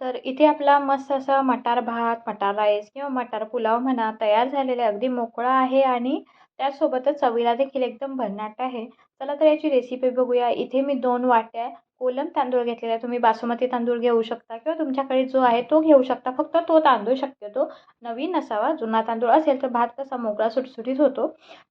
तर इथे आपला मस्त असा मटार भात मटार राईस किंवा मटार पुलाव म्हणा तयार झालेला अगदी मोकळा आहे आणि त्यासोबतच चवीला देखील एकदम भन्नाट आहे. चला तर याची रेसिपी बघूया. इथे मी दोन वाट्या कोलम तांदूळ घेतलेला आहे तुम्ही बासमती तांदूळ घेऊ शकता किंवा तुमच्याकडे जो आहे तो घेऊ शकता. फक्त तो तांदूळ शक्यतो नवीन असावा जुना तांदूळ असेल तर भात कसा मोकळा सुटसुटीत होतो.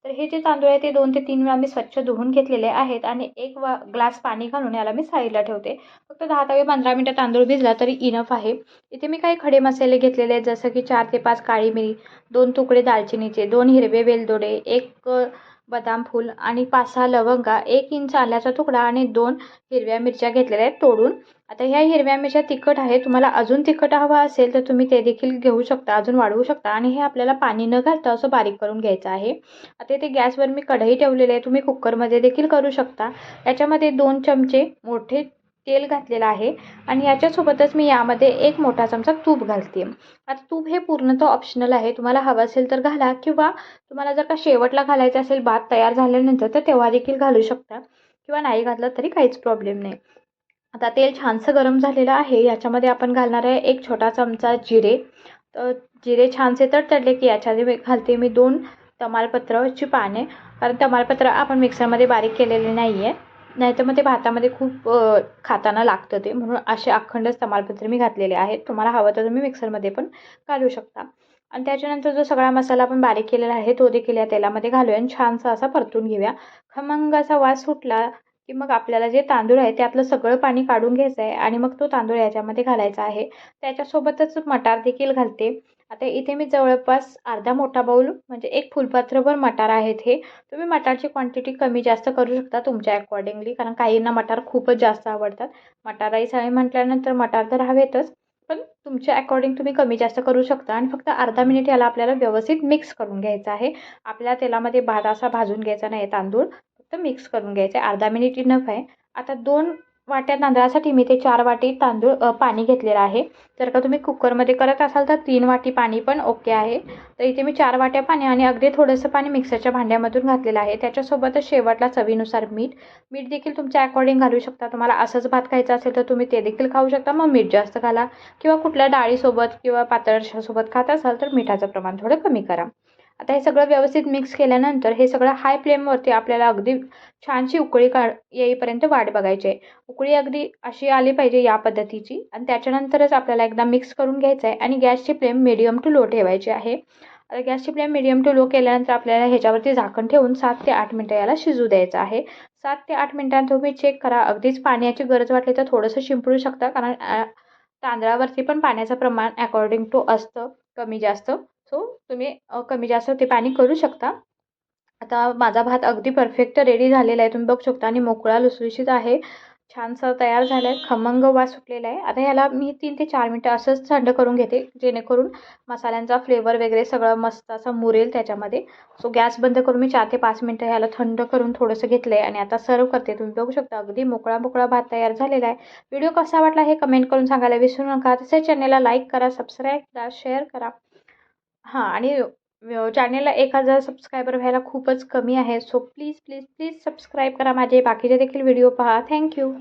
तर हे जे तांदूळ आहे ते दोन ते तीन वेळा मी स्वच्छ धुवून घेतलेले आहेत आणि एक वा ग्लास पाणी घालून याला मी साईडला ठेवते. फक्त दहा ते पंधरा मिनटं तांदूळ भिजला तरी इनफ आहे. इथे मी काही खडे मसाले घेतलेले आहेत. जसं की चार ते पाच काळी मिरी दोन तुकडे दालचिनीचे दोन हिरवे वेलदोडे एक बदाम फूल आणि पाच सहा लवंगा एक इंच आल्याचा तुकडा आणि दोन हिरव्या मिरच्या घेतलेल्या आहेत तोडून. आता ह्या हिरव्या मिरच्या तिखट आहे तुम्हाला अजून तिखट हवं असेल तर तुम्ही ते देखील घेऊ शकता अजून वाढवू शकता. आणि हे आपल्याला पाणी न घालता असं बारीक करून घ्यायचं आहे. आता इथे गॅसवर मी कढई ठेवलेली आहे तुम्ही कुकरमध्ये देखील करू शकता. याच्यामध्ये दोन चमचे मोठे तेल घातलेलं आहे आणि याच्यासोबतच मी यामध्ये एक मोठा चमचा तूप घालते. आता तूप हे पूर्णतः ऑप्शनल आहे. तुम्हाला हवं असेल तर घाला किंवा तुम्हाला जर का शेवटला घालायचं असेल भात तयार झाल्यानंतर तर तेव्हा देखील घालू शकता किंवा नाही घातलं तरी काहीच प्रॉब्लेम नाही. आता तेल छानसं गरम झालेलं आहे. याच्यामध्ये आपण घालणार आहे एक छोटा चमचा जिरे. तर जिरे छानसे तडतडले की याच्यामध्ये घालते मी दोन तमालपत्राची पाने. कारण तमालपत्र आपण मिक्सरमध्ये बारीक केलेले नाही आहे नाहीतर मग ते भातामध्ये खूप खाताना लागतं ते. म्हणून असे अखंडच तमालपत्र मी घातलेले आहेत. तुम्हाला हवं तर तुम्ही मिक्सरमध्ये पण घालू शकता. आणि त्याच्यानंतर जो सगळा मसाला आपण बारीक केलेला आहे तो देखील या तेलामध्ये घालूया आणि छानसा असा परतून घेऊया. खमंग असा वास सुटला की मग आपल्याला जे तांदूळ आहे त्यातलं सगळं पाणी काढून घ्यायचं आहे आणि मग तो तांदूळ याच्यामध्ये घालायचा आहे. त्याच्यासोबतच मटार देखील घालते. आता इथे मी जवळपास अर्धा मोठा बाऊल म्हणजे एक फुलपात्रभर मटार आहेत हे. तुम्ही मटारची क्वांटिटी कमी जास्त करू शकता तुमच्या अकॉर्डिंगली कारण काहींना मटार खूपच जास्त आवडतात. मटार राईस आहे म्हटल्यानंतर मटार तर हवेतच पण तुमच्या अकॉर्डिंग तुम्ही कमी जास्त करू शकता. आणि फक्त अर्धा मिनिट याला आपल्याला व्यवस्थित मिक्स करून घ्यायचं आहे. आपल्या तेलामध्ये भात असा भाजून घ्यायचा नाही तांदूळ फक्त मिक्स करून घ्यायचा आहे. अर्धा मिनिट इनफ आहे. आता दोन वाट्या तांदळासाठी मी ते चार वाटी तांदूळ पाणी घेतलेलं आहे. जर का तुम्ही कुकरमध्ये करत असाल तर तीन वाटी पाणी पण ओके आहे. तर इथे मी चार वाट्या पाणी आणि अगदी थोडंसं पाणी मिक्सरच्या भांड्यामधून घातलेलं आहे. त्याच्यासोबतच शेवटला चवीनुसार मीठ. मीठ देखील तुमच्या अकॉर्डिंग घालू शकता. तुम्हाला असंच भात खायचं असेल तर तुम्ही ते देखील खाऊ शकता. मग मीठ जास्त घाला. किंवा कुठल्या डाळीसोबत किंवा पातळशासोबत खात असाल तर मिठाचं प्रमाण थोडं कमी करा. आता हे सगळं व्यवस्थित मिक्स केल्यानंतर हे सगळं हाय फ्लेमवरती आपल्याला अगदी छानशी उकळी काढ येईपर्यंत वाट बघायची आहे. उकळी अगदी अशी आली पाहिजे या पद्धतीची आणि त्याच्यानंतरच आपल्याला एकदा मिक्स करून घ्यायचं आहे आणि गॅसची फ्लेम मिडियम टू लो ठेवायची आहे. आता गॅसची फ्लेम मिडियम टू लो केल्यानंतर आपल्याला ह्याच्यावरती झाकण ठेवून सात ते आठ मिनटं याला शिजू द्यायचं आहे. सात ते आठ मिनटांत तुम्ही चेक करा. अगदीच पाण्याची गरज वाटली तर थोडंसं शिंपडू शकता कारण तांदळावरती पण पाण्याचं प्रमाण अकॉर्डिंग टू असतं कमी जास्त. सो तुम्ही कमी जास्त ते पाणी करू शकता. आता माझा भात अगदी परफेक्ट रेडी झालेला आहे. तुम्ही बघू शकता आणि मोकळा लुसलुशीत आहे. छानसा तयार झाला आहे खमंग वास सुटलेला आहे. आता ह्याला मी तीन ते चार मिनटं असंच थंड करून घेते जेणेकरून मसाल्यांचा फ्लेवर वगैरे सगळं मस्त असं मुरेल त्याच्यामध्ये. सो गॅस बंद करून मी चार ते पाच मिनटं ह्याला थंड करून थोडंसं घेतलं आहे आणि आता सर्व करते. तुम्ही बघू शकता अगदी मोकळा मोकळा भात तयार झालेला आहे. व्हिडिओ कसा वाटला हे कमेंट करून सांगायला विसरू नका. तसेच चॅनलला लाईक करा सबस्क्राईब करा शेअर करा. हां आणि चॅनेलला एक हजार सबस्क्रायबर व्हायला खूपच कमी आहे. So please please please subscribe करा. माझे बाकीचे देखील व्हिडिओ पहा. थँक्यू